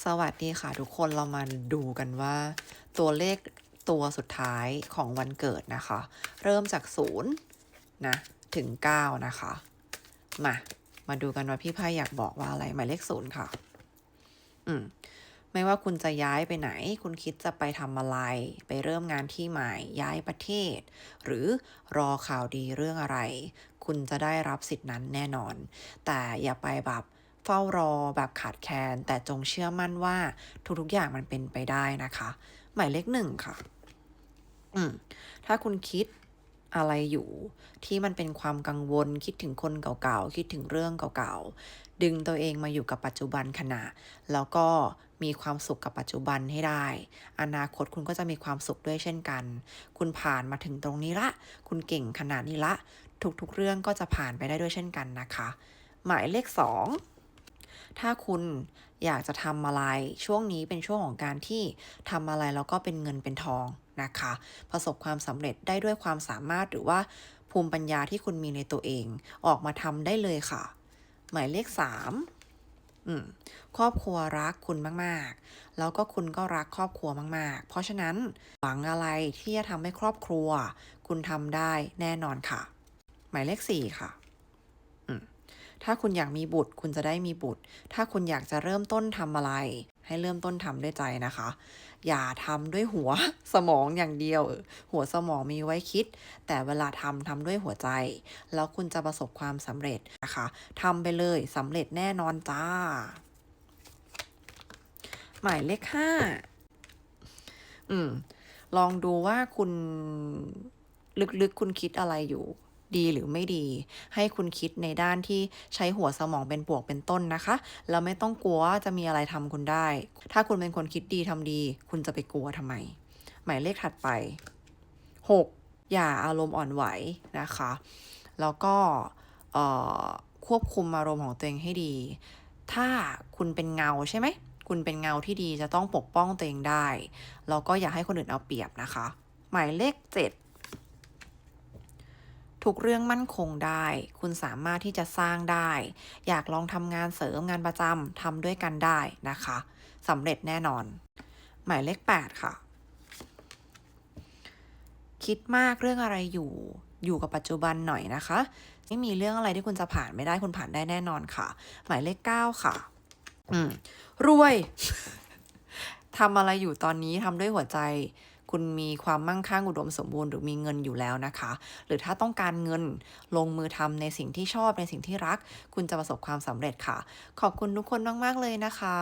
สวัสดีค่ะทุกคนเรามาดูกันว่าตัวเลขตัวสุดท้ายของวันเกิดนะคะ เริ่มจากศูนย์นะถึง 9 นะคะ มา มาดูกันว่าพี่ไพ่อยากบอกว่าอะไรหมายเลขศูนย์ค่ะ อืม ไม่ว่าคุณจะย้ายไปไหน คุณคิดจะไปทำอะไร ไปเริ่มงานที่ใหม่ย้ายประเทศ หรือรอข่าวดีเรื่องอะไร คุณจะได้รับสิทธินั้นแน่นอน แต่อย่าไปแบบ เฝ้ารอแบบขาดแคลนแต่จงเชื่อมั่นว่าทุกๆอย่างมันเป็นไปได้นะคะ หมายเลขหนึ่งค่ะ อืม ถ้าคุณคิดอะไรอยู่ที่มันเป็นความกังวลคิดถึงคนเก่าๆ คิดถึงเรื่องเก่าๆ ดึงตัวเองมาอยู่กับปัจจุบันขณะ แล้วก็มีความสุขกับปัจจุบันให้ได้ อนาคตคุณก็จะมีความสุขด้วยเช่นกัน คุณผ่านมาถึงตรงนี้ละ คุณเก่งขนาดนี้ละ ทุกๆ เรื่องก็จะผ่านไปได้ด้วยเช่นกันนะคะ หมายเลขสอง ถ้าคุณอยากจะทำอะไรช่วงนี้เป็นช่วงของการที่ทำอะไรแล้วก็เป็นเงินเป็นทองนะคะ ประสบความสำเร็จได้ด้วยความสามารถหรือว่าภูมิปัญญาที่คุณมีในตัวเอง ออกมาทำได้เลยค่ะ หมายเลขสามครอบครัวรักคุณมาก ๆ แล้วก็คุณก็รักครอบครัวมาก ๆ เพราะฉะนั้นหวังอะไรที่จะทำให้ครอบครัว คุณทำได้แน่นอนค่ะ หมายเลขสี่ค่ะ ถ้าคุณอยากมีบุตร คุณจะได้มีบุตร ถ้าคุณอยากจะเริ่มต้นทำอะไร ให้เริ่มต้นทำด้วยใจนะคะ อย่าทำด้วยหัวสมองอย่างเดียว หัวสมองมีไว้คิด แต่เวลาทำทำด้วยหัวใจ แล้วคุณจะประสบความสำเร็จนะคะทำไปเลยสำเร็จแน่นอนจ้า หมายเลขห้าอืม ลองดูว่าคุณลึกๆคุณคิดอะไรอยู่ ดีหรือไม่ดี ให้คุณคิดในด้านที่ใช้หัวสมองเป็นบวกเป็นต้นนะคะ แล้วไม่ต้องกลัวว่าจะมีอะไรทำคุณได้ ถ้าคุณเป็นคนคิดดีทำดี คุณจะไปกลัวทำไม หมายเลขถัดไป 6. อย่าอารมณ์อ่อนไหวนะคะ แล้วก็ควบคุมอารมณ์ของตัวเองให้ดี ถ้าคุณเป็นเงาใช่ไหม คุณเป็นเงาที่ดีจะต้องปกป้องตัวเองได้ แล้วก็อย่าให้คนอื่นเอาเปรียบนะคะ หมายเลข 7 ทุกเรื่องมั่นคงได้ คุณสามารถที่จะสร้างได้ อยากลองทำงานเสริมงานประจำทำด้วยกันได้นะคะสำเร็จแน่นอน หมายเลข 8 ค่ะ คิดมากเรื่องอะไรอยู่อยู่กับปัจจุบันหน่อยนะคะ ไม่มีเรื่องอะไรที่คุณจะผ่านไม่ได้คุณผ่านได้แน่นอนค่ะ หมายเลข 9 ค่ะ อืมรวยทำอะไรอยู่ตอนนี้ทำด้วยหัวใจ คุณมีความมั่งคั่งอุดมสมบูรณ์หรือมีเงินอยู่แล้วนะคะ หรือถ้าต้องการเงินลงมือทำในสิ่งที่ชอบในสิ่งที่รัก คุณจะประสบความสำเร็จค่ะ ขอบคุณทุกคนมาก ๆ เลยนะคะ